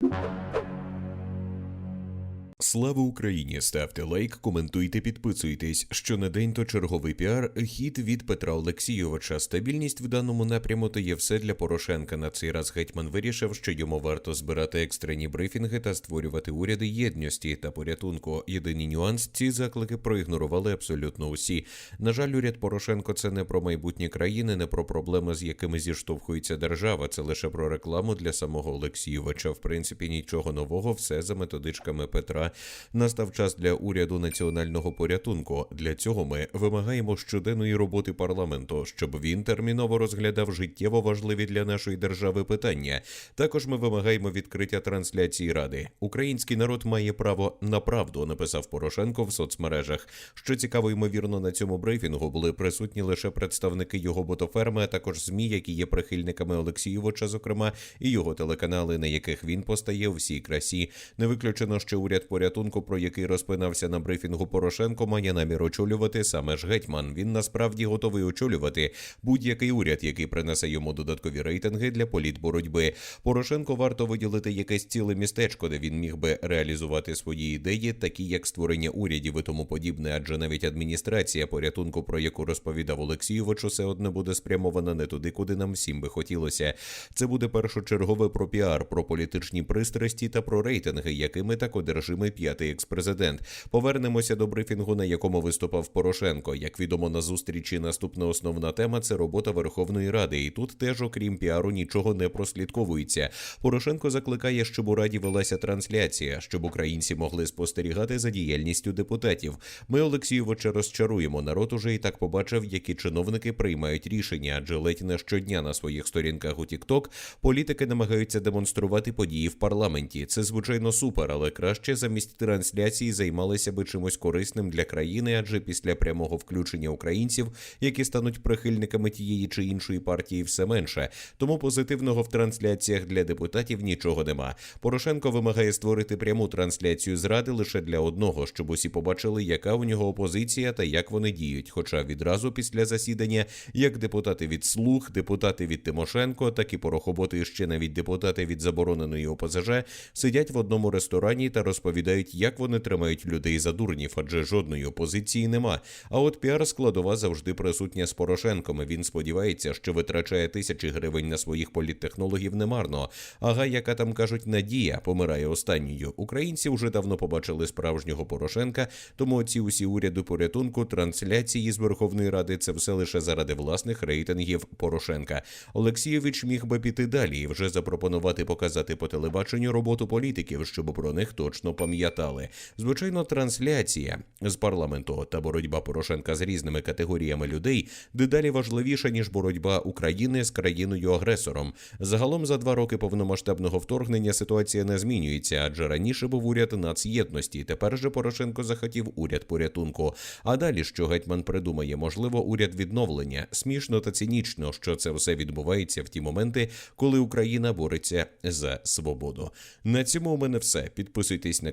you Слава Україні! Ставте лайк, коментуйте, підписуйтесь. Що на день то черговий піар. Хід від Петра Олексійовича. Стабільність в даному напряму то є все для Порошенка. На цей раз гетьман вирішив, що йому варто збирати екстрені брифінги та створювати уряди єдності та порятунку. Єдиний нюанс ці заклики проігнорували абсолютно усі. На жаль, уряд Порошенко це не про майбутнє країни, не про проблеми, з якими зіштовхується держава. Це лише про рекламу для самого Олексійовича. В принципі, нічого нового, все за методичками Петра. Настав час для уряду національного порятунку. Для цього ми вимагаємо щоденної роботи парламенту, щоб він терміново розглядав життєво важливі для нашої держави питання. Також ми вимагаємо відкриття трансляції ради. Український народ має право на правду, написав Порошенко в соцмережах. Що цікаво, ймовірно, на цьому брифінгу були присутні лише представники його ботоферми, а також змі, які є прихильниками Олексійовича, зокрема, і його телеканали, на яких він постає у всій красі. Не виключено, що уряд порятунку, про який розпинався на брифінгу Порошенко, має намір очолювати саме ж гетьман. Він насправді готовий очолювати будь-який уряд, який принесе йому додаткові рейтинги для політборотьби. Порошенко варто виділити якесь ціле містечко, де він міг би реалізувати свої ідеї, такі як створення урядів і тому подібне, адже навіть адміністрація порятунку, про яку розповідав Олексійович, усе одне буде спрямована не туди, куди нам всім би хотілося. Це буде першочергове про піар, про політичні пристрасті та про рейтинги, якими так одержимий п'ятий експрезидент. Повернемося до брифінгу, на якому виступав Порошенко. Як відомо на зустрічі, наступна основна тема це робота Верховної Ради. І тут теж, окрім піару, нічого не прослідковується. Порошенко закликає, щоб у раді велася трансляція, щоб українці могли спостерігати за діяльністю депутатів. Ми Олексійовича розчаруємо. Народ уже і так побачив, які чиновники приймають рішення, адже ледь не щодня на своїх сторінках у TikTok політики намагаються демонструвати події в парламенті. Це звичайно супер, але краще замість трансляції займалися би чимось корисним для країни, адже після прямого включення українців, які стануть прихильниками тієї чи іншої партії, все менше. Тому позитивного в трансляціях для депутатів нічого нема. Порошенко вимагає створити пряму трансляцію зради лише для одного, щоб усі побачили, яка у нього опозиція та як вони діють. Хоча відразу після засідання, як депутати від слуг, депутати від Тимошенко, так і порохоботи, ще навіть депутати від забороненої ОПЗЖ сидять в одному ресторані та розповідають, як вони тримають людей за дурнів, адже жодної опозиції нема. А от піар складова завжди присутня з Порошенком. і Він сподівається, що витрачає тисячі гривень на своїх політтехнологів немарно. Ага, яка там кажуть, надія помирає останньою. Українці вже давно побачили справжнього Порошенка, тому ці усі уряди порятунку, трансляції з Верховної Ради це все лише заради власних рейтингів Порошенка. Олексійович міг би піти далі і вже запропонувати показати по телебаченню роботу політиків, щоб про них точно пам'ятали. Звичайно, трансляція з парламенту та боротьба Порошенка з різними категоріями людей дедалі важливіша ніж боротьба України з країною-агресором. Загалом за два роки повномасштабного вторгнення ситуація не змінюється, адже раніше був уряд нацєдності. Тепер же Порошенко захотів уряд порятунку. А далі що гетьман придумає? Можливо, уряд відновлення. Смішно та цинічно, що це все відбувається в ті моменти, коли Україна бореться за свободу. На цьому у мене все. Підписуйтесь на